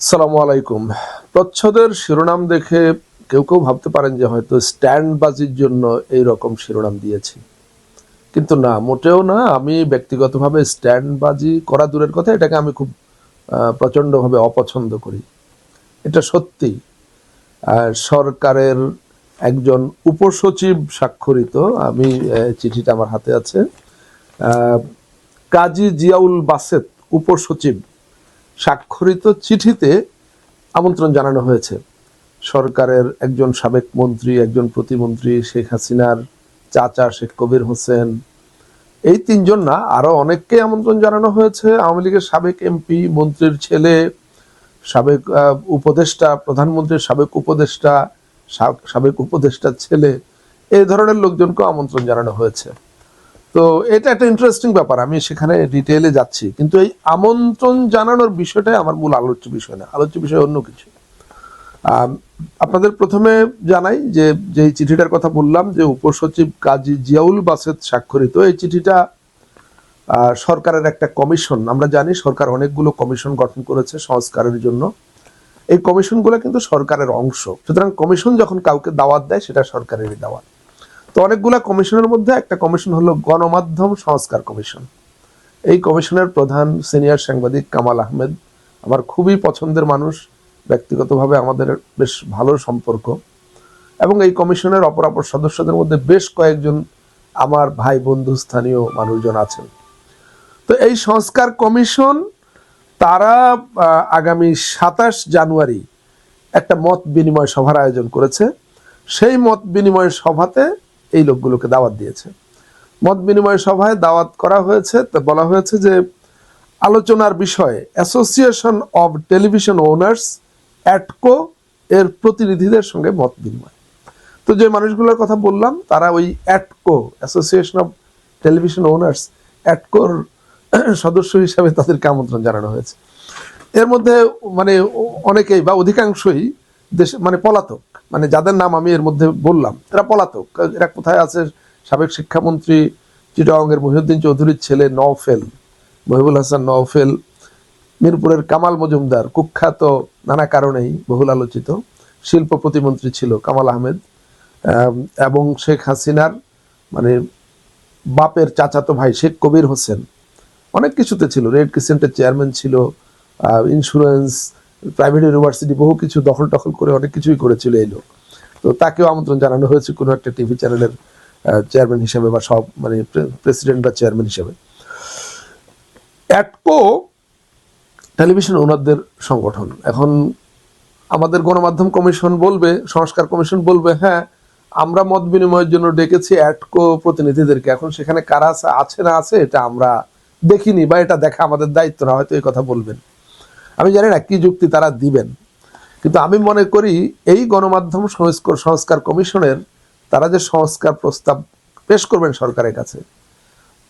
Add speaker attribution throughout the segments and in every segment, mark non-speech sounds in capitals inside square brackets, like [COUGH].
Speaker 1: সালামু আলাইকুম। প্রচ্ছদের শিরোনাম দেখে কেউ কেউ ভাবতে পারেন যে হয়তো স্ট্যান্ড বাজির জন্য এই রকম শিরোনাম দিয়েছি। কিন্তু না, মোটেও না। আমি ব্যক্তিগতভাবে স্ট্যান্ড বাজি করা দূরের কথা, এটাকে আমি খুব প্রচণ্ডভাবে অপছন্দ করি। এটা সত্যি। সরকারের একজন উপসচিব স্বাক্ষরিত, আমি চিঠিটা আমার হাতে আছে। কাজী জিয়াউল বাসেত, উপসচিব। স্বাক্ষরিত চিঠিতে আমন্ত্রণ জানানো হয়েছে। সরকারের একজন সাবেক মন্ত্রী, একজন প্রতিমন্ত্রী শেখ হাসিনার চাচা শেখ কবির হোসেন, এই তিনজন না, আরও অনেককে আমন্ত্রণ জানানো হয়েছে। আওয়ামী লীগের সাবেক এমপি, মন্ত্রীর ছেলে, সাবেক উপদেষ্টা, প্রধানমন্ত্রীর সাবেক উপদেষ্টা সাবেক উপদেষ্টার ছেলে এই ধরনের লোকজনকেও আমন্ত্রণ জানানো হয়েছে। তো এটা একটা ইন্টারেস্টিং ব্যাপার, আমি সেখানে ডিটেইলে যাচ্ছি। কিন্তু এই আমন্ত্রণ জানানোর বিষয়টাই আমার মূল আলোচ্য বিষয় না, আলোচ্য বিষয় অন্য কিছু। আপনাদের প্রথমে জানাই যে যে চিঠিটার কথা বললাম যে উপসচিব কাজী জিয়াউল বাসেদ স্বাক্ষরিত, এই চিঠিটা সরকারের একটা কমিশন। আমরা জানি সরকার অনেকগুলো কমিশন গঠন করেছে সংস্কারের জন্য। এই কমিশনগুলো কিন্তু সরকারের অংশ। সুতরাং কমিশন যখন কাউকে দাওয়াত দেয়, সেটা সরকারেরই দাওয়াত। তো অনেকগুলা কমিশনের মধ্যে একটা কমিশন হলো গণমাধ্যম সংস্কার কমিশন। এই কমিশনের প্রধান সিনিয়র সাংবাদিক কামাল আহমেদ, আমার খুবই পছন্দের মানুষ, ব্যক্তিগতভাবে আমাদের বেশ ভালো সম্পর্ক। এবং এই কমিশনের অপর অপর সদস্যদের মধ্যে বেশ কয়েকজন আমার ভাই বন্ধু স্থানীয় মানুষজন আছেন। তো এই সংস্কার কমিশন, তারা আগামী সাতাশ জানুয়ারি একটা মত বিনিময় সভার আয়োজন করেছে। সেই মত বিনিময় সভাতে এই লোকগুলোকে দাওয়াত দিয়েছে। মত বিনিময় সভায় দাওয়াত করা হয়েছে বলা হয়েছে যে আলোচনার বিষয়ে association of television owners ATCO এর প্রতিনিধিদের সঙ্গে মত বিনিময়। তো যে মানুষগুলোর কথা বললাম, তারা ওই ATCO association of television owners অ্যাটকোর সদস্য হিসাবে তাদেরকে আমন্ত্রণ জানানো হয়েছে। এর মধ্যে মানে অনেকেই বা অধিকাংশই দেশ মানে পলাতক। মানে যাদের নাম আমি এর মধ্যে বললাম, এরা পলাতক। এরা কোথায় আছে? সাবেক শিক্ষামন্ত্রী চিটাগাংয়ের মহিউদ্দিন চৌধুরীর ছেলে নওফেল, মহিবুল হাসান নওফেল, মিরপুরের কামাল মজুমদার, কুখ্যাত নানা কারণেই বহুল আলোচিত শিল্প প্রতিমন্ত্রী ছিল কামাল আহমেদ এবং শেখ হাসিনার মানে বাপের চাচাতো ভাই শেখ কবির হোসেন। অনেক কিছুতে ছিল, রেড ক্রিসেন্টের চেয়ারম্যান ছিল ইন্স্যুরেন্স প্রাইভেট ইউনিভার্সিটি বহু কিছু দখল টখল করে অনেক কিছুই করেছিল এই লোক। তো তাকেও আমন্ত্রণ জানানো হয়েছে কোনো একটা টিভি চ্যানেলের চেয়ারম্যান হিসেবে বা সব মানে প্রেসিডেন্ট বা চেয়ারম্যান হিসেবে। অ্যাটকো টেলিভিশন ওনারদের সংগঠন। এখন আমাদের গণমাধ্যম কমিশন বলবে, সংস্কার কমিশন বলবে হ্যাঁ আমরা মত বিনিময়ের জন্য ডেকেছি অ্যাটকো প্রতিনিধিদেরকে। এখন সেখানে কারা আছে আছে না আছে, এটা আমরা দেখিনি বা এটা দেখা আমাদের দায়িত্ব না, হয়তো এই কথা বলবেন। আমি জানি না কি যুক্তি তারা দিবেন। কিন্তু আমি মনে করি এই গণমাধ্যম সংস্কার সংস্কার কমিশনের তারা যে সংস্কার প্রস্তাব পেশ করবেন সরকারের কাছে,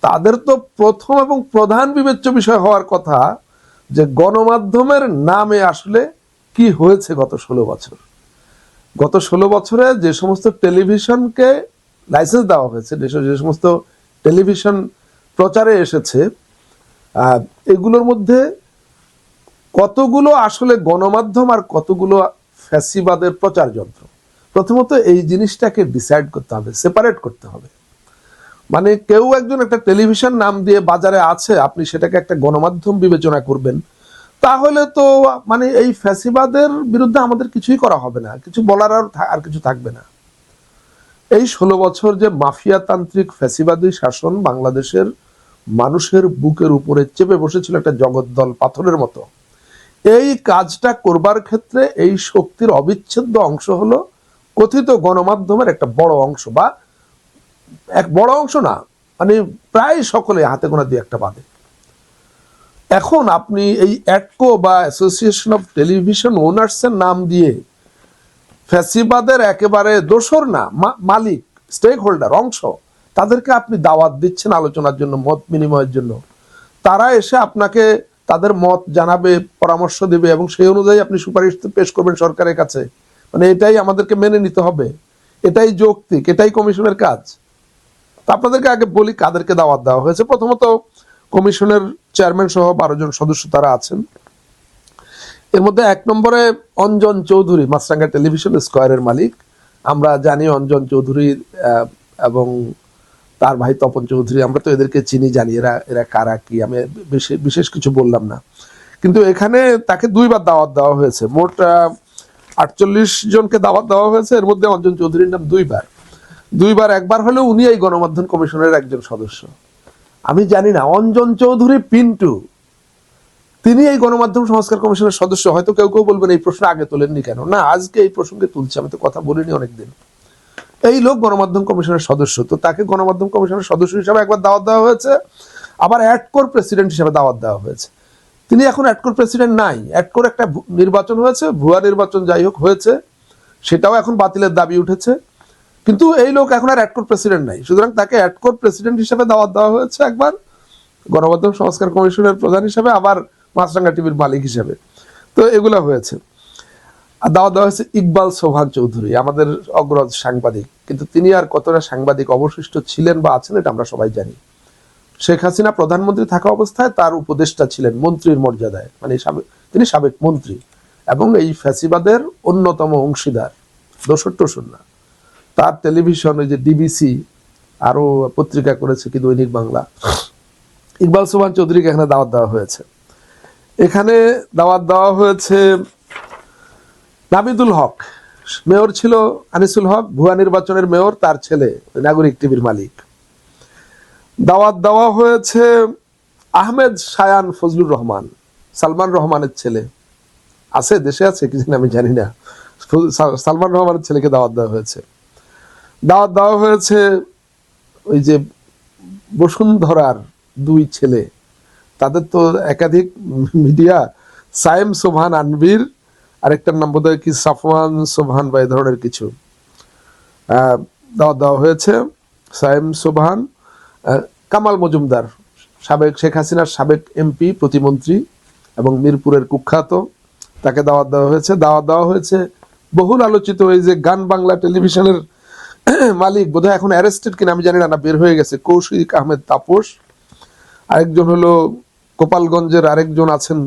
Speaker 1: তাদের তো প্রথম এবং প্রধান বিবেচ্য বিষয় হওয়ার কথা যে গণমাধ্যমের নামে আসলে কি হয়েছে গত ষোলো বছর। গত ষোলো বছরে যে সমস্ত টেলিভিশনকে লাইসেন্স দেওয়া হয়েছে, যে সমস্ত টেলিভিশন প্রচারে এসেছে এগুলোর মধ্যে কতগুলো আসলে গণমাধ্যম আর কতগুলো ফ্যাসিবাদের প্রচার যন্ত্র? প্রথমত এই জিনিসটাকে ডিসাইড করতে হবে সেপারেট করতে হবে। মানে কেউ একজন একটা টেলিভিশন নাম দিয়ে বাজারে আছে, আপনি সেটাকে একটা গণমাধ্যম বিবেচনা করবেন। তাহলে তো মানে এই ফ্যাসিবাদের বিরুদ্ধে আমাদের কিছুই করা হবে না, কিছু বলার আর আর কিছু থাকবে না। এই ষোলো বছর যে মাফিয়াতান্ত্রিক ফ্যাসিবাদী শাসন বাংলাদেশের মানুষের বুকের উপরে চেপে বসেছিল একটা জগদ্দল পাথরের মতো এই কাজটা করবার ক্ষেত্রে এই শক্তির অবিচ্ছেদ্য অংশ হলো কথিত গণমাধ্যমের একটা বড় অংশ বা এক বড় অংশ না মানে প্রায় সকলে হাতে গোনা দিয়ে একটা বাদে। এখন আপনি এই অ্যাটকো বা অ্যাসোসিয়েশন অফ টেলিভিশন ওনার্সের নাম দিয়ে ফ্যাসিবাদের একেবারে দোসর না মালিক স্টেক হোল্ডার অংশ, তাদেরকে আপনি দাওয়াত দিচ্ছেন আলোচনার জন্য, মত বিনিময়ের জন্য। তারা এসে আপনাকে তাদের মত জানাবে, পরামর্শ দেবে এবং সেই অনুযায়ী আপনি সুপারিশ পেশ করবেন সরকারের কাছে। মানে এটাই আমাদেরকে মেনে নিতে হবে। এটাই যৌক্তিক, এটাই কমিশনের কাজ। তা আপনাদেরকে আগে বলি কাদেরকে দাওয়াত দেওয়া হয়েছে। প্রথমত কমিশনের চেয়ারম্যান সহ বারো জন সদস্য তারা আছেন। এর মধ্যে এক নম্বরে অঞ্জন চৌধুরী, মাছরাঙ্গা টেলিভিশন স্কোয়ারের মালিক। আমরা জানি অঞ্জন চৌধুরী এবং তার ভাই তপন চৌধুরী, আমরা তো এদেরকে চিনি, জানি এরা এরা কারা কি, আমি বিশেষ কিছু বললাম না। কিন্তু এখানে তাকে দুইবার দাওয়াত দেওয়া হয়েছে। মোট আটচল্লিশ জনকে দাওয়াত দেওয়া হয়েছে। এর মধ্যে অঞ্জন চৌধুরীর নাম দুইবার। দুইবার, একবার হলেও উনি এই গণমাধ্যম কমিশনের একজন সদস্য। আমি জানি না, অঞ্জন চৌধুরী, পিন্টু, তিনি এই গণমাধ্যম সংস্কার কমিশনের সদস্য। হয়তো কেউ কেউ বলবেন, এই প্রশ্ন আগে তোলেননি কেন? না, আজকে এই প্রসঙ্গে তুলছে, আমি তো কথা বলিনি অনেকদিন। এই লোক গণমাধ্যম কমিশনের সদস্য, তো তাকে গণমাধ্যম কমিশনের সদস্য হিসাবে একবার দাওয়াত দেওয়া হয়েছে। আবার অ্যাডকোর প্রেসিডেন্ট হিসাবে দাওয়াত দেওয়া হয়েছে। তিনি এখন অ্যাডকোর প্রেসিডেন্ট নাই। অ্যাডকোর একটা নির্বাচন হয়েছে, ভুয়া নির্বাচন যাই হোক হয়েছে, সেটাও এখন বাতিলের দাবি উঠেছে। কিন্তু এই লোক এখন আর অ্যাডকোর প্রেসিডেন্ট নাই। সুতরাং তাকে অ্যাডকোর প্রেসিডেন্ট হিসেবে দাওয়াত দেওয়া হয়েছে একবার গণমাধ্যম সংস্কার কমিশনের প্রধান হিসেবে, আবার মাছরাঙ্গা টিভির মালিক হিসেবে। তো এগুলো হয়েছে। আর দাওয়া দেওয়া হয়েছে ইকবাল সোহান চৌধুরী, আমাদের অগ্রজ সাংবাদিক। কিন্তু তিনি আর কতটা সাংবাদিক অবশিষ্ট ছিলেন বা আছেন, এটা আমরা সবাই জানি। শেখ হাসিনা প্রধানমন্ত্রী থাকা অবস্থায় তার উপদেষ্টা ছিলেন মন্ত্রীর মর্যাদায় মানে তিনি সাবেক মন্ত্রী এবং এই ফ্যাসিবাদের অন্যতম অংশীদার টোসর না তার টেলিভিশন ওই যে ডিবিসি আরও পত্রিকা করেছে কি দৈনিক বাংলা। ইকবাল সোহান চৌধুরীকে এখানে দাওয়াত দেওয়া হয়েছে। এখানে দাওয়াত দেওয়া হয়েছে নাবিদুল হক। মেয়র ছিল আনিসুল হক, ভুয়া নির্বাচনের মেয়র তার ছেলে, নাগরিক টিভির মালিক। দাওয়াত দেওয়া হয়েছে আহমেদ শায়ান ফজলুর রহমান, সালমান রহমানের ছেলে। আছে, দেশে আছে কিছু আমি জানি না। সালমান রহমানের ছেলেকে দাওয়াত দেওয়া হয়েছে। দাওয়াত দেওয়া হয়েছে ওই যে বসুন্ধরার দুই ছেলে। তাদের তো একাধিক মিডিয়া, সায়েম সোভান আনবির আরেকটার নাম বোধহয় কি সাফওয়ান সোভান বা এই ধরনের কিছু। দাওয়াত দেওয়া হয়েছে সায়েম সোভান কামাল মজুমদার, সাবেক শেখ হাসিনার সাবেক এমপি, প্রতিমন্ত্রী এবং মিরপুরের কুখ্যাত, তাকে দাওয়াত দেওয়া হয়েছে। দাওয়াত দেওয়া হয়েছে বহুল আলোচিত এই যে গান বাংলা টেলিভিশনের [CLEARS THROAT] মালিক, বোধহয় এখন অ্যারেস্টেড কিনা আমি জানি না না, বের হয়ে গেছে। কৌশিক আহমেদ তাপস, আরেকজন হলো গোপালগঞ্জের আরেকজন আছেন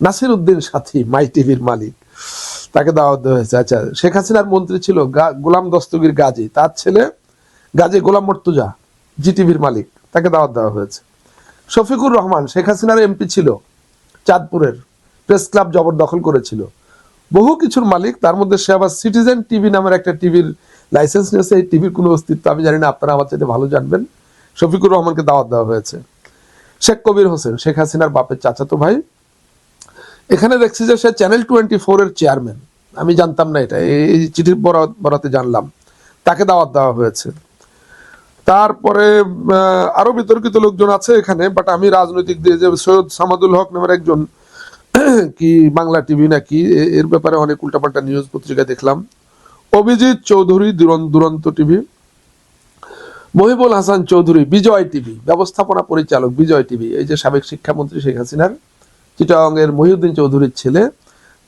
Speaker 1: নাসির উদ্দিন সাথী, মাই টিভির মালিক, তাকে দাওয়াত দেওয়া হয়েছে। আচ্ছা শেখ হাসিনার মন্ত্রী ছিল গোলাম দস্তগীর গাজী। তার ছেলে গাজী গোলাম মর্তুজা, জি টিভির মালিক, তাকে দাওয়াত দেওয়া হয়েছে। শফিকুর রহমান, শেখ হাসিনার এমপি ছিল, চাঁদপুরের প্রেস ক্লাব জবরদখল করেছিল। বহু কিছুর মালিক, তার মধ্যে সে আবার সিটিজেন টিভি নামের একটা টিভির লাইসেন্স নিয়েছে। এই টিভির কোনো অস্তিত্ব আমি জানি না, আপনারা আমার চাইতে ভালো জানবেন। শফিকুর রহমানকে দাওয়াত দেওয়া হয়েছে। শেখ কবির হোসেন, শেখ হাসিনার বাপের চাচাতো ভাই এখানে দেখছি যে সে চ্যানেল টোয়েন্টি ফোর এর চেয়ারম্যান আমি জানতাম না এটা। এই চিঠির বরাত বরাতে জানলাম। তাকে দাওয়াত দেওয়া হয়েছে। তারপরে আরও বিতর্কিত লোকজন আছে এখানে বাট আমি রাজনৈতিক দিয়ে যে সৈয়দ সামাদুল হক নামের একজন [CLEARS THROAT] কি বাংলা টিভি নাকি এর ব্যাপারে অনেক উল্টাপাল্টা নিউজ পত্রিকায় দেখলাম। অভিজিৎ চৌধুরী, দুরন- দুরন্ত টিভি। মহিবুল হাসান চৌধুরী, বিজয় টিভি। ব্যবস্থাপনা পরিচালক বিজয় টিভি। এই যে সাবেক শিক্ষামন্ত্রী শেখ হাসিনার। চিটাঙ্গের মহিউদ্দিন চৌধুরীর ছেলে,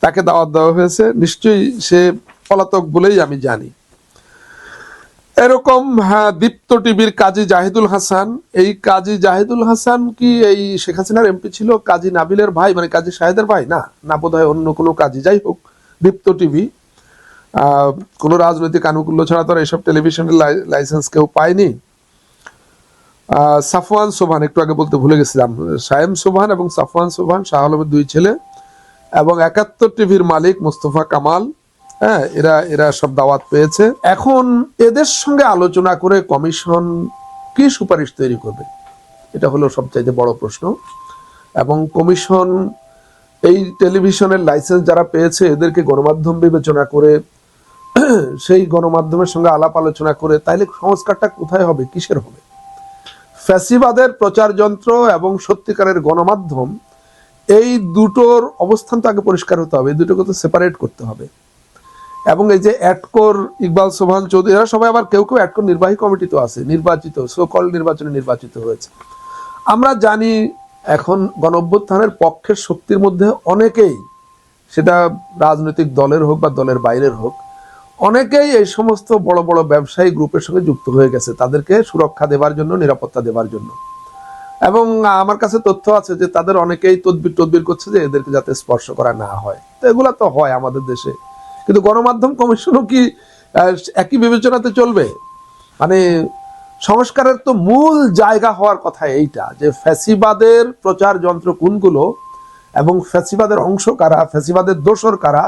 Speaker 1: তাকে দাওয়াত দেওয়া হয়েছে। নিশ্চয়ই সে পলাতক বলেই আমি জানি। এরকম হ্যাঁ দীপ্ত টিভির কাজী জাহিদুল হাসান। এই কাজী জাহিদুল হাসান কি এই শেখ হাসিনার এমপি ছিল? কাজী নাবিলের ভাই মানে কাজী শাহেদের ভাই? না না বোধ অন্য কোনো কাজী। যাই হোক, দীপ্ত টিভি। কোনো রাজনৈতিক আনুকূল্য ছাড়া তো এসব টেলিভিশনের লাই- লাইসেন্স কেউ পায়নি। সাফওয়ান সোভান একটু আগে বলতে ভুলে গেছিলাম। সায়েম সোভান এবং সাফওয়ান সোভান শাহ আলমের দুই ছেলে এবং একাত্তর টিভির মালিক মোস্তফা কামাল। হ্যাঁ এরা এরা সব দাওয়াত পেয়েছে। এখন এদের সঙ্গে আলোচনা করে কমিশন কি সুপারিশ তৈরি করবে? এটা হলো সবচাইতে বড় প্রশ্ন। এবং কমিশন এই টেলিভিশনের লাইসেন্স যারা পেয়েছে, এদেরকে গণমাধ্যম বিবেচনা করে, সেই গণমাধ্যমের সঙ্গে আলাপ আলোচনা করে, তাইলে সংস্কারটা কোথায় হবে? কিসের হবে? ফ্যাসিবাদের প্রচার যন্ত্র এবং সত্যিকারের গণমাধ্যম, এই দুটোর অবস্থান তো আগে পরিষ্কার হতে হবে দুটোকে তো সেপারেট করতে হবে। এবং এই যে অ্যাটকোর ইকবাল সোহান চৌধুরী, এরা সবাই আবার কেউ কেউ অ্যাটকোর নির্বাহী কমিটি তো আছে, নির্বাচিত সকল নির্বাচনে নির্বাচিত হয়েছে। আমরা জানি এখন গণ পক্ষের শক্তির মধ্যে অনেকেই, সেটা রাজনৈতিক দলের হোক বা দলের বাইরের হোক অনেকেই এই সমস্ত বড় বড় ব্যবসায়ী গ্রুপের সঙ্গে যুক্ত হয়ে গেছে, তাদেরকে সুরক্ষা দেওয়ার জন্য, নিরাপত্তা দেওয়ার জন্য। এবং আমার কাছে তথ্য আছে যে তাদের অনেকেই তদবির তদবির করছে যে এদেরকে যাতে স্পর্শ করা না হয়। তো এগুলা তো হয় আমাদের দেশে। কিন্তু গণমাধ্যম কমিশনও কি একই বিবেচনাতে চলবে? মানে সংস্কারের তো মূল জায়গা হওয়ার কথা এইটা, যে ফ্যাসিবাদের প্রচার যন্ত্র কোনগুলো এবং ফ্যাসিবাদের অংশ কারা, ফ্যাসিবাদের দোষর কারা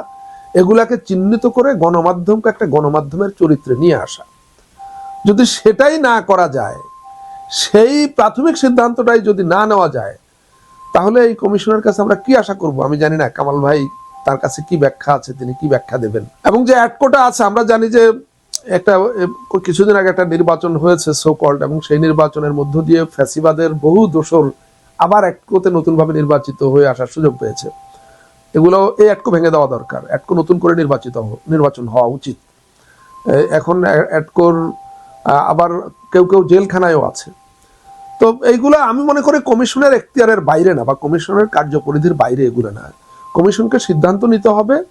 Speaker 1: এগুলাকে চিহ্নিত করে গণমাধ্যমকে একটা গণমাধ্যমের চরিত্রে নিয়ে আসা। যদি সেটাই না করা যায়, সেই প্রাথমিক সিদ্ধান্তটাই যদি না নেওয়া যায়, তাহলে এই কমিশনের কাছে আমরা কি আশা করব? আমি জানি না, কামাল ভাই তার কাছে কি ব্যাখ্যা আছে, তিনি কি ব্যাখ্যা দেবেন? এবং যে অ্যাডকোটা আছে, আমরা জানি যে একটা কিছুদিন আগে একটা নির্বাচন হয়েছে সো কল্ড এবং সেই নির্বাচনের মধ্য দিয়ে ফ্যাসিবাদের বহু দোষর আবার অ্যাটকোতে নতুনভাবে নির্বাচিত হয়ে আসার সুযোগ পেয়েছে। এগুলো এই অ্যাটকো ভেঙে দেওয়া দরকার। অ্যাটকো নতুন করে নির্বাচিত নির্বাচন হওয়া উচিত। এখন অ্যা- অ্যাটকোর আবার কেউ কেউ জেলখানায়ও আছে। তো এইগুলো আমি মনে করি কমিশনের এখতিয়ারের বাইরে না, বা কমিশনের কার্যপরিধির বাইরে এগুলো না। কমিশনকে সিদ্ধান্ত নিতে হবে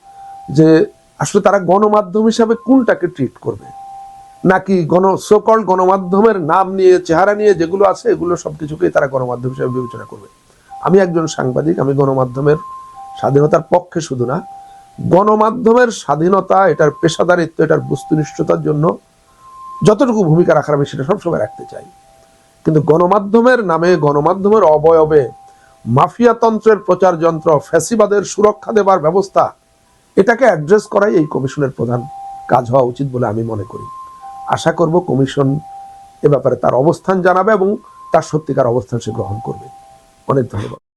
Speaker 1: যে আসলে তারা গণমাধ্যম হিসাবে কোনটাকে ট্রিট করবে। নাকি গণ সকল গণমাধ্যমের নাম নিয়ে, চেহারা নিয়ে যেগুলো আছে, এগুলো সবকিছুকেই তারা গণমাধ্যম হিসাবে বিবেচনা করবে। আমি একজন সাংবাদিক, আমি গণমাধ্যমের স্বাধীনতার পক্ষে শুধু না, গণমাধ্যমের স্বাধীনতা, এটার পেশাদারিত্ব, এটার বস্তুনিষ্ঠতার জন্য যতটুকু ভূমিকা রাখার আমি সেটা সবসময় রাখতে চাই। কিন্তু গণমাধ্যমের নামে, গণমাধ্যমের অবয়বে মাফিয়াতন্ত্রের প্রচার যন্ত্র, ফ্যাসিবাদের সুরক্ষা দেবার ব্যবস্থা, এটাকে অ্যাড্রেস করাই এই কমিশনের প্রধান কাজ হওয়া উচিত বলে আমি মনে করি। আশা করব কমিশন এ ব্যাপারে তার অবস্থান জানাবে এবং তার সত্যিকার অবস্থান সে গ্রহণ করবে। অনেক ধন্যবাদ।